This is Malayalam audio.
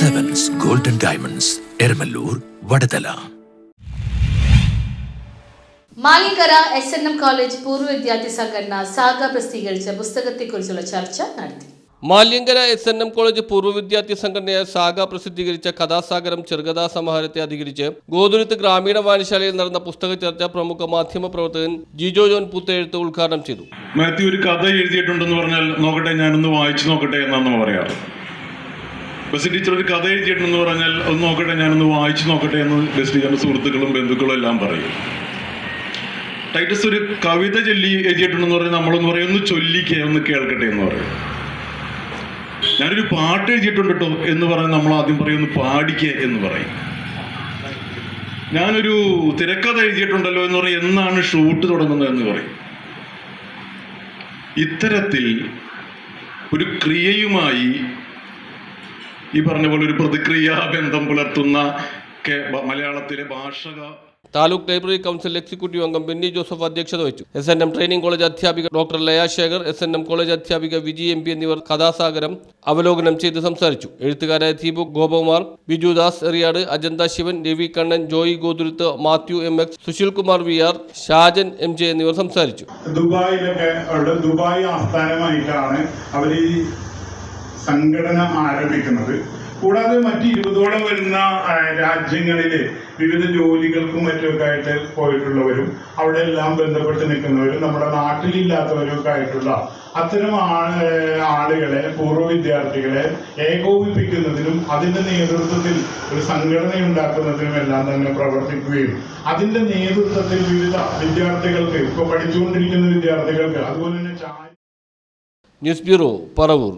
Diamonds Eramallur Vadathala Malikkara S N M college പൂർവ വിദ്യാർത്ഥി സംഘടന സാഗ പ്രസിദ്ധീകരിച്ച പുസ്തകത്തെക്കുറിച്ചുള്ള ചർച്ച നടത്തി. Maliyankara S N M college പൂർവ വിദ്യാർത്ഥി സംഘടനയായ സാഗ പ്രസിദ്ധീകരിച്ച കഥാസാഗരം ചെറുകഥാ സമാഹാരത്തെ അധികരിച്ച് ഗോതുരത്ത് ഗ്രാമീണ വായനശാലയിൽ നടന്ന പുസ്തക ചർച്ച പ്രമുഖ മാധ്യമ പ്രവർത്തകൻ ജിജോ ജോൺ പുത്തെഴുത്ത് ഉദ്ഘാടനം ചെയ്തു. മാത്യു ഒരു കഥ എഴുതിയിട്ടുണ്ടെന്ന് പറഞ്ഞാൽ നോക്കട്ടെ ഞാനൊന്ന് വായിച്ചു നോക്കട്ടെ എന്നാണ് പറയാറ്. ബസ് ടീച്ചർ ഒരു കഥ എഴുതിയിട്ടുണ്ടെന്ന് പറഞ്ഞാൽ ഒന്ന് നോക്കട്ടെ ഞാനൊന്ന് വായിച്ചു നോക്കട്ടെ എന്ന് ബസ് ടീച്ചറിന്റെ സുഹൃത്തുക്കളും ബന്ധുക്കളും എല്ലാം പറയും. ടൈറ്റസ് ഒരു കവിത ചൊല്ലി എഴുതിയിട്ടുണ്ടെന്ന് പറഞ്ഞാൽ നമ്മളൊന്ന് പറയും ഒന്ന് ചൊല്ലിക്കേ ഒന്ന് കേൾക്കട്ടെ എന്ന് പറയും. ഞാനൊരു പാട്ട് എഴുതിയിട്ടുണ്ട് കേട്ടോ എന്ന് പറഞ്ഞാൽ നമ്മൾ ആദ്യം പറയും ഒന്ന് പാടിക്കേ എന്ന് പറയും. ഞാനൊരു തിരക്കഥ എഴുതിയിട്ടുണ്ടല്ലോ എന്ന് പറയും എന്നാണ് ഷൂട്ട് തുടങ്ങുന്നത് എന്ന് പറയും. ഇത്തരത്തിൽ ഒരു ക്രിയയുമായി ഈ പറഞ്ഞ പോലെ ഒരു പ്രതിക്രിയാ ബന്ധം പുലർത്തുന്ന മലയാളത്തിലെ ഭാഷക താലൂക്ക് ലൈബ്രറി കൗൺസിൽ എക്സിക്യൂട്ടീവ് അംഗം ബെന്നി ജോസഫ് അധ്യക്ഷത വഹിച്ചു. S N M training college അധ്യാപിക doctor Layashekhar S N M college അധ്യാപിക വിജി എം പി എന്നിവർ കഥാസാഗരം അവലോകനം ചെയ്ത് സംസാരിച്ചു. എഴുത്തുകാരായ Deepu Gopakumar Bijudas Eriyad Ajantha Sivan Ravi Kannan Joy Gothuruth Mathew M X Susheel Kumar V R Shajan M J എന്നിവർ സംസാരിച്ചു. ദുബായിലൊക്കെ ദുബായ് ആസ്ഥാനമായിട്ടാണ് അവർ ഈ സംഘടന ആരംഭിക്കുന്നത്. കൂടാതെ മറ്റ് ഇരുപതോളം വരുന്ന രാജ്യങ്ങളിൽ വിവിധ ജോലികൾക്കും മറ്റുമൊക്കെ ആയിട്ട് പോയിട്ടുള്ളവരും അവിടെ എല്ലാം ബന്ധപ്പെട്ട് നിൽക്കുന്നവരും നമ്മുടെ നാട്ടിലില്ലാത്തവരും ഒക്കെ ആയിട്ടുള്ള അത്തരം ആളുകളെ പൂർവ വിദ്യാർത്ഥികളെ ഏകോപിപ്പിക്കുന്നതിനും അതിന്റെ നേതൃത്വത്തിൽ ഒരു സംഘടന ഉണ്ടാക്കുന്നതിനും എല്ലാം തന്നെ പ്രവർത്തിക്കുകയും അതിന്റെ നേതൃത്വത്തിൽ വിവിധ വിദ്യാർത്ഥികൾക്ക് ഇപ്പൊ പഠിച്ചുകൊണ്ടിരിക്കുന്ന വിദ്യാർത്ഥികൾക്ക് അതുപോലെ തന്നെ ന്യൂസ് ബ്യൂറോ പറവൂർ.